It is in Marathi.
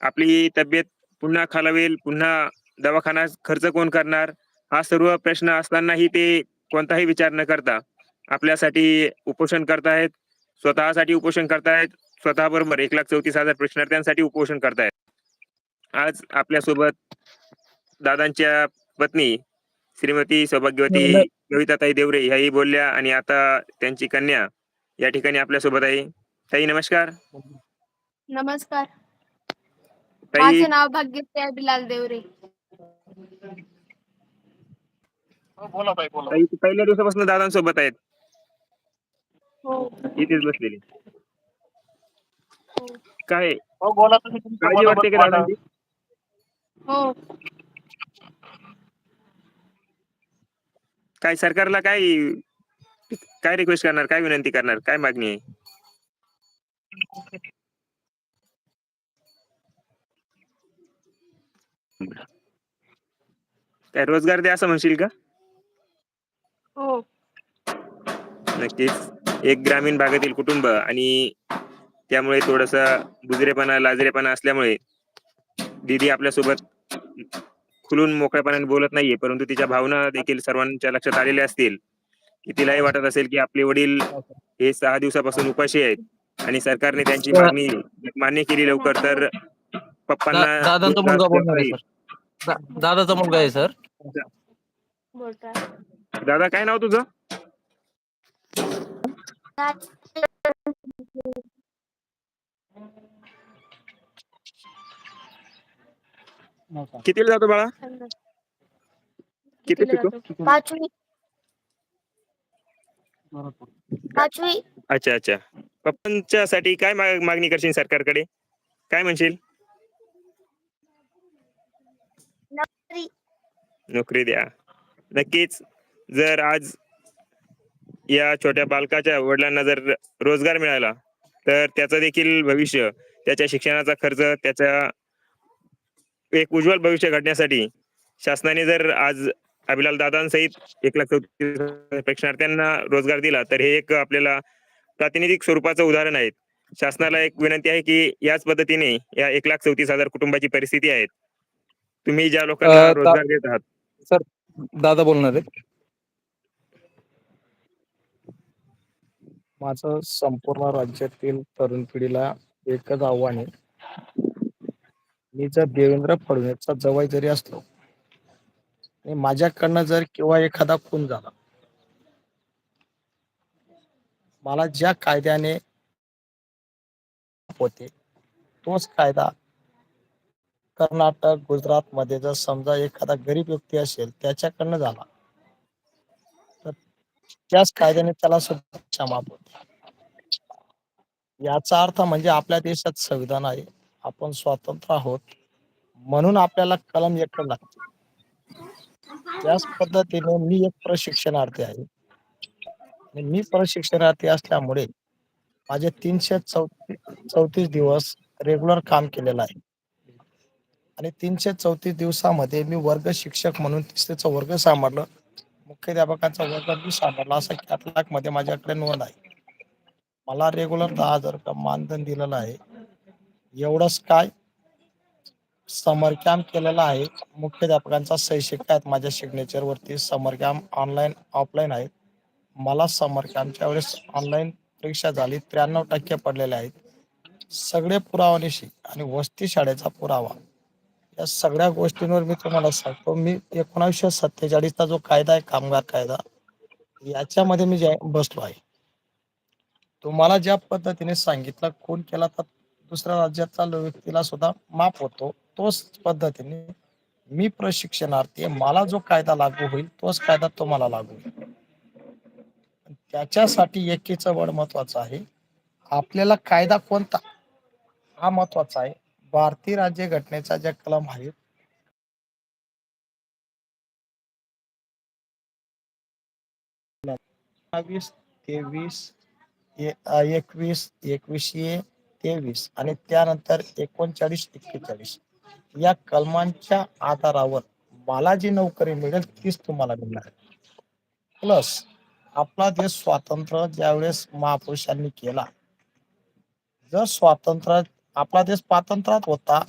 आपली तब्येत पुन्हा खालावेल पुन्हा दवाखाना खर्च कोण करणार? हा सर्व प्रश्न असतानाही ते कोणताही विचार न करता आपल्यासाठी उपोषण करतायत स्वतःसाठी उपोषण करतायत स्वतः बरोबर एक लाख चौतीस हजार प्रश्नार्थ्यांसाठी उपोषण करतायत आज आपल्यासोबत दादांच्या पत्नी श्रीमती सौभाग्यवती कविताताई देवरे ह्याही बोलल्या आणि आता त्यांची कन्या या ठिकाणी आपल्यासोबत आहे. ताई नमस्कार. नमस्कार. माझे नाव भाग्यश्री बिलाल देवरे. हो, बोला ताई बोला. पहिल्या दिवसापासून दादांसोबत आहेत. हो. इथेच बसलेली. काय हो बोला तुम्ही तुमचं काळजी वाटते का दादांची? हो. काय सरकारला काय काय रिक्वेस्ट करणार काय विनंती करणार काय मागणी आहे? काय रोजगार द्या असं म्हणशील का? हो. नक्कीच. एक ग्रामीण भागातील कुटुंब आणि त्यामुळे थोडस बुजरेपणा लाजरेपणा असल्यामुळे दीदी आपल्यासोबत खुलून मोकळेपणाने बोलत नाहीये परंतु तिच्या भावना देखील सर्वांच्या लक्षात आलेल्या असतील. की तिलाही वाटत असेल की आपले वडील हे सहा दिवसापासून उपाशी आहेत आणि सरकारने त्यांची मागणी मान्य केली लवकर तर पप्पांना दा- दादांचा मुलगा बोलणार आहे सर. दा- दादाचा मुलगा आहे सर. बोलताय दादा काय नाव तुझं? कितीला जातो बाळा? किती शिकू? पाचवी. पाचवी. अच्छा अच्छा. पप्पांच्या साठी काय मा- मागणी करशील सरकारकडे? काय म्हणशील? नोकरी. नोकरी द्या. नक्कीच जर आज या छोट्या बालकाच्या वडिलांना जर रोजगार मिळाला तर त्याचं देखील भविष्य त्याच्या शिक्षणाचा खर्च त्याच्या एक उज्ज्वल भविष्य घडण्यासाठी शासनाने जर आज अभिलाल दादांसहित एक लाख चौतीस प्रेक्षणार्थ्यांना रोजगार दिला तर हे एक आपल्याला प्रातिनिधिक स्वरूपाचं उदाहरण आहे. शासनाला एक विनंती आहे की याच पद्धतीने या एक लाख चौतीस हजार कुटुंबाची परिस्थिती आहे. तुम्ही ज्या लोकांना रोजगार देत आहात. दादा बोलणार आहे माझं संपूर्ण राज्यातील तरुण पिढीला एकच आव्हान आहे. मी जर देवेंद्र फडणवीसचा जवळ जरी असलो आणि माझ्याकडनं जर किंवा एखादा खून झाला मला ज्या कायद्याने होते तोच कायदा कर्नाटक गुजरात मध्ये जर समजा एखादा गरीब व्यक्ती असेल त्याच्याकडनं झाला. तर त्याच कायद्याने त्याला सुद्धा क्षमा होते. याचा अर्थ म्हणजे आपल्या देशात संविधान आहे. आपण स्वतंत्र आहोत. म्हणून आपल्याला कलम एक लागते. त्याच पद्धतीने मी एक प्रशिक्षणार्थी आहे. आणि मी प्रशिक्षणार्थी असल्यामुळे माझे तीनशे चौतीस चौतीस दिवस रेग्युलर काम केलेलं आहे. आणि तीनशे चौतीस दिवसामध्ये मी वर्ग शिक्षक म्हणून तिसरीचं वर्ग सांभाळलं. मुख्याध्यापकांचा वर्ग मी सांभाळला. असं कॅटलॉगमध्ये माझ्याकडे नोंद आहे. मला रेग्युलर दहा हजार रुपये मानधन दिलेलं आहे. एवढंच काय? समर कॅम्प केलेला आहे. मुख्याध्यापकांचा शैक्षिक आहेत. माझ्या सिग्नेचर वरती समर कॅम्प ऑनलाईन ऑफलाईन आहेत. मला समर कॅम्पच्या वेळेस ऑनलाईन परीक्षा झाली. त्र्याण्णव टक्के पडलेले आहेत. सगळे पुरावानिशी आणि वस्ती शाळेचा पुरावा. या सगळ्या गोष्टींवर मी तुम्हाला सांगतो. मी एकोणीसशे सत्तेचाळीसचा जो कायदा आहे कामगार कायदा याच्यामध्ये मी बसलो आहे. तुम्हाला ज्या पद्धतीने सांगितलं खून केला तर दुसऱ्या राज्यातला व्यक्तीला सुद्धा माफ होतो. तोच पद्धतीने मी प्रशिक्षणार्थी मला जो कायदा लागू होईल तोच कायदा तुम्हाला लागू होईल. त्याच्यासाठी एकीचं बळ महत्वाचं आहे. आपल्याला कायदा कोणता? हा महत्त्वाचा आहे. भारतीय राज्य घटनेचा ज्या कलम आहेत बावीस तेवीस एकवीस एकवीसशे तेवीस आणि त्यानंतर एकोणचाळीस एक्केचाळीस. या कलमांच्या आधारावर मला जी नोकरी मिळेल तीच तुम्हाला मिळणार प्लस आपला देश स्वातंत्र्य ज्यावेळेस महापुरुषांनी केला जर स्वातंत्र्य आपला देश स्वातंत्र्यात होता.